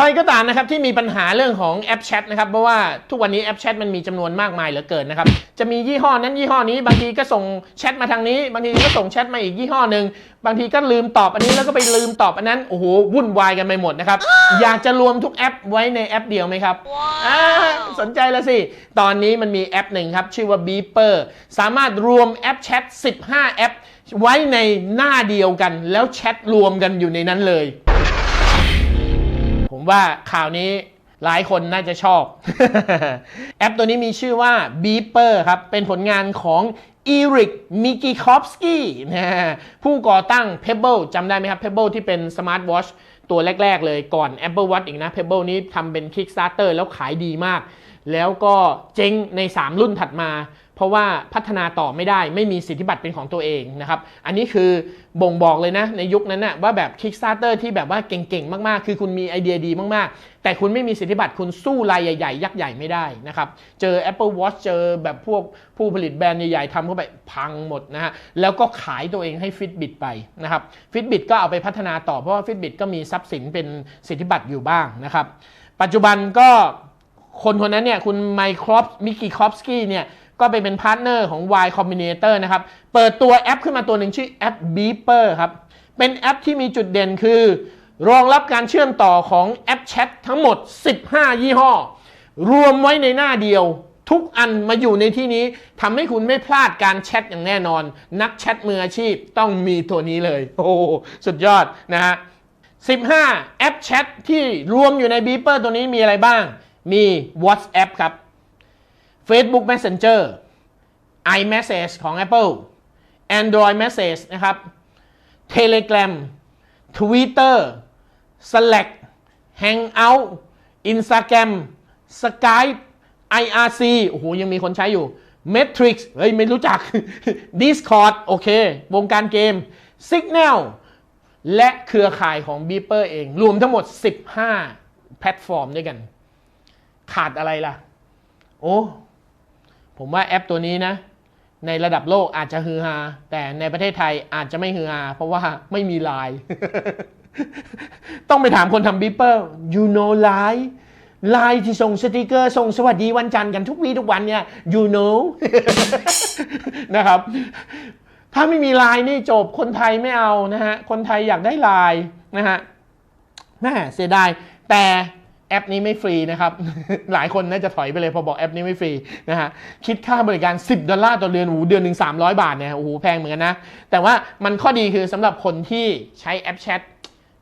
ใครก็ตามนะครับที่มีปัญหาเรื่องของแอปแชทนะครับเพราะว่าทุกวันนี้แอปแชทมันมีจำนวนมากมายเหลือเกินนะครับจะมียี่ห้อนั้นยี่ห้อนี้บางทีก็ส่งแชทมาทางนี้ บางทีก็ส่งแชทมาอีกยี่ห้อหนึ่งบางทีก็ลืมตอบอันนี้แล้วก็ไปลืมตอบอันนั้นโอ้โหวุ่นวายกันไปหมดนะครับอยากจะรวมทุกแอปไว้ในแอปเดียวไหมครับอ่าสนใจแล้วสิ ตอนนี้มันมีแอปหนึ่งครับ ชื่อว่า Beeper สามารถรวมแอปแชท15 แอป ไว้ในหน้าเดียวกัน แล้วแชทรวมกันอยู่ในนั้นเลย ผมว่าข่าวนี้หลายคนน่าจะชอบ แอปตัวนี้มีชื่อว่า Beeper ครับ เป็นผลงานของอีริกมิกิคอฟสกี้นะฮะผู้ก่อตั้ง Pebble จำได้ไหมครับ Pebble ที่เป็นสมาร์ทวอชตัวแรก ๆ เลยก่อน Apple Watch อีกนะ Pebble นี้ทำเป็น Kickstarter แล้วขายดีมาก แล้วก็เจ๊งใน 3 รุ่นถัดมา เพราะว่าพัฒนาต่อไม่ได้ไม่มีสิทธิบัตรเป็นของตัวเองนะครับอันนี้คือบ่งบอกเลยนะในยุคนั้นนะว่าแบบ Kickstarter ที่แบบว่าเก่งๆ มากๆ คือคุณมีไอเดียดีมากๆ แต่คุณไม่มีสิทธิบัตรคุณสู้รายใหญ่ๆ ยักษ์ใหญ่ไม่ได้นะครับเจอ Apple Watch เจอแบบพวกผู้ผลิตแบรนด์ใหญ่ๆทำเข้าไปพังหมดนะฮะแล้วก็ขายตัวเองให้ Fitbit ไปนะครับ Fitbit ก็เอาไปพัฒนาต่อเพราะว่า Fitbit ก็มีทรัพย์สินเป็นสิทธิบัตรอยู่บ้างนะครับปัจจุบันก็คนคนนั้นเนี่ยคุณไมครอปมิกกี้คอฟสกี้เนี่ย ก็ไปเป็นพาร์ทเนอร์ของ Y Combinator นะครับ เปิดตัวแอปขึ้นมาตัวหนึ่งชื่อแอป Beeper ครับ เป็นแอปที่มีจุดเด่นคือ รองรับการเชื่อมต่อของแอปแชททั้งหมด 15 ยี่ห้อ รวมไว้ในหน้าเดียว ทุกอันมาอยู่ในที่นี้ทำให้คุณไม่พลาดการแชทอย่างแน่นอน นักแชทมืออาชีพต้องมีตัวนี้เลย โอ้สุดยอดนะฮะ 15 แอปแชทที่รวมอยู่ใน Beeper ตัวนี้มีอะไรบ้าง มี WhatsApp ครับ Facebook Messenger iMessage ของ Apple Android Message นะครับ Telegram Twitter Slack Hangout Instagram Skype IRC โอ้โห ยังมีคนใช้อยู่ Matrix เฮ้ย ไม่รู้จัก Discord โอเค วงการเกม Signal และเครือข่ายของ Beeper เอง รวมทั้งหมด 15 แพลตฟอร์มด้วยกัน ขาดอะไรล่ะ โอ้ ผมว่าแอปตัวนี้นะ ในระดับโลกอาจจะฮือฮาแต่ในประเทศไทยอาจจะไม่ฮือฮาเพราะว่าไม่มีไลน์ต้องไปถามคนทำบีเปอร์ you know ไลน์ไลน์ที่ส่งสติกเกอร์ ส่งสวัสดีวันจันทร์กันทุกวีทุกวันเนี่ย you know นะครับ ถ้าไม่มีไลน์นี่จบคนไทยไม่เอานะฮะ คนไทยอยากได้ไลน์นะฮะแม่เสียดายแต่ แอปนี้ไม่ฟรีนะครับ หลายคนน่าจะถอยไปเลยพอบอกแอปนี้ไม่ฟรีนะฮะ คิดค่าบริการ 10 ดอลลาร์ต่อเดือน โอ้โห เดือนหนึ่ง300 บาทเนี่ย โอ้โห แพงเหมือนกันนะ แต่ว่ามันข้อดีคือสำหรับคนที่ใช้แอปแชท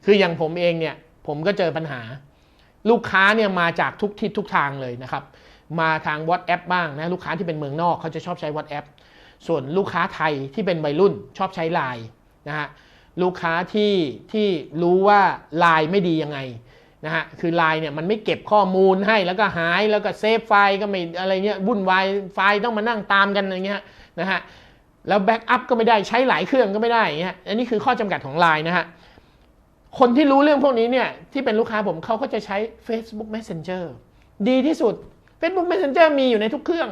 คืออย่างผมเองเนี่ย ผมก็เจอปัญหา ลูกค้าเนี่ยมาจากทุกทิศทุกทางเลยนะครับ มาทาง WhatsApp บ้างนะ ลูกค้าที่เป็นเมืองนอกเขาจะชอบใช้ WhatsApp ส่วนลูกค้าไทยที่เป็นวัยรุ่นชอบใช้ Line นะฮะ ลูกค้าที่ที่รู้ว่า Line ไม่ดียังไง นะฮะคือ Line เนี่ยมันไม่เก็บข้อมูลให้แล้วก็หายแล้วก็เซฟไฟล์ก็ไม่อะไรเงี้ยวุ่นวายไฟล์ต้องมานั่งตามกันอะไรเงี้ยนะฮะแล้วแบ็กอัพก็ไม่ได้ใช้หลายเครื่องก็ไม่ได้อย่างเงี้ยอันนี้คือข้อจำกัดของ Line นะฮะคนที่รู้เรื่องพวกนี้เนี่ยที่เป็นลูกค้าผมเขาก็จะใช้ Facebook Messenger ดีที่สุด Facebook Messenger มีอยู่ในทุกเครื่อง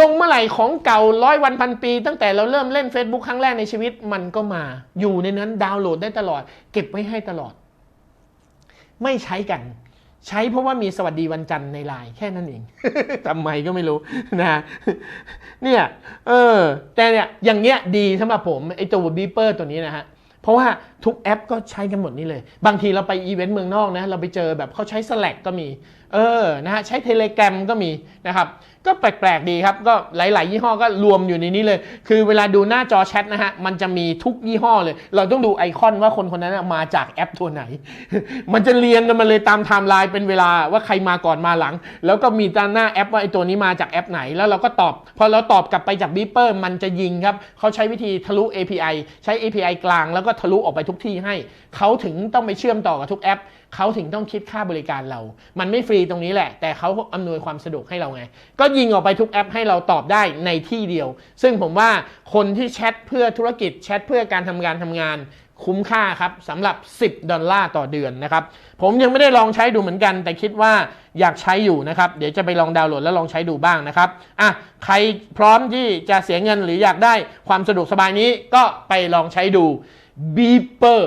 ลงเมื่อไหร่ของเก่าร้อยวันพันปี ตั้งแต่เราเริ่มเล่น Facebook ครั้งแรกในชีวิตมันก็มา อยู่ในนั้นดาวน์โหลดได้ตลอด เก็บไว้ให้ตลอด ไม่ใช้กัน ใช้เพราะว่ามีสวัสดีวันจันทร์ในไลน์แค่นั้นเองทำไมก็ไม่รู้นะเนี่ยเออแต่เนี่ยอย่างเงี้ยดีสำหรับผมไอตัวบีเปอร์ตัวนี้นะฮะเพราะว่าทุกแอปก็ใช้กันหมดนี่เลย บางทีเราไปอีเวนต์เมืองนอกนะ เราไปเจอแบบเขาใช้ Slack ก็มี เออนะฮะใช้ Telegram ก็มีนะครับ ก็แปลกๆดีครับก็หลาย ๆ ยี่ห้อก็รวมอยู่ในนี้เลย คือเวลาดูหน้าจอแชทนะฮะมันจะมีทุกยี่ห้อเลย เราต้องดูไอคอนว่าคนคนนั้นมาจากแอปตัวไหน มันจะเรียงกันมาเลยตามไทม์ไลน์เป็นเวลาว่าใครมาก่อนมาหลัง แล้วก็มีตาหน้าแอปว่าไอตัวนี้มาจากแอปไหน แล้วเราก็ตอบพอเราตอบกลับไปจากบีเปอร์มันจะยิงครับเขาใช้วิธีทะลุ API ใช้ API กลาง แล้วก็ทะลุออกไปทุกที่ให้เขาถึงต้องไปเชื่อมต่อกับทุกแอปเขาถึงต้องคิดค่าบริการเรา มันไม่ฟรีตรงนี้แหละ แต่เขาอำนวยความสะดวกให้เราไง ก็ยิงออกไปทุกแอปให้เราตอบได้ในที่เดียว ซึ่งผมว่าคนที่แชทเพื่อธุรกิจแชทเพื่อการทำงานทำงานคุ้มค่าครับสำหรับ 10 ดอลลาร์ต่อเดือนนะครับ ผมยังไม่ได้ลองใช้ดูเหมือนกัน แต่คิดว่าอยากใช้อยู่นะครับ เดี๋ยวจะไปลองดาวน์โหลดแล้วลองใช้ดูบ้างนะครับอะใครพร้อมที่จะเสียเงินหรืออยากได้ความสะดวกสบายนี้ก็ไปลองใช้ดู Beeper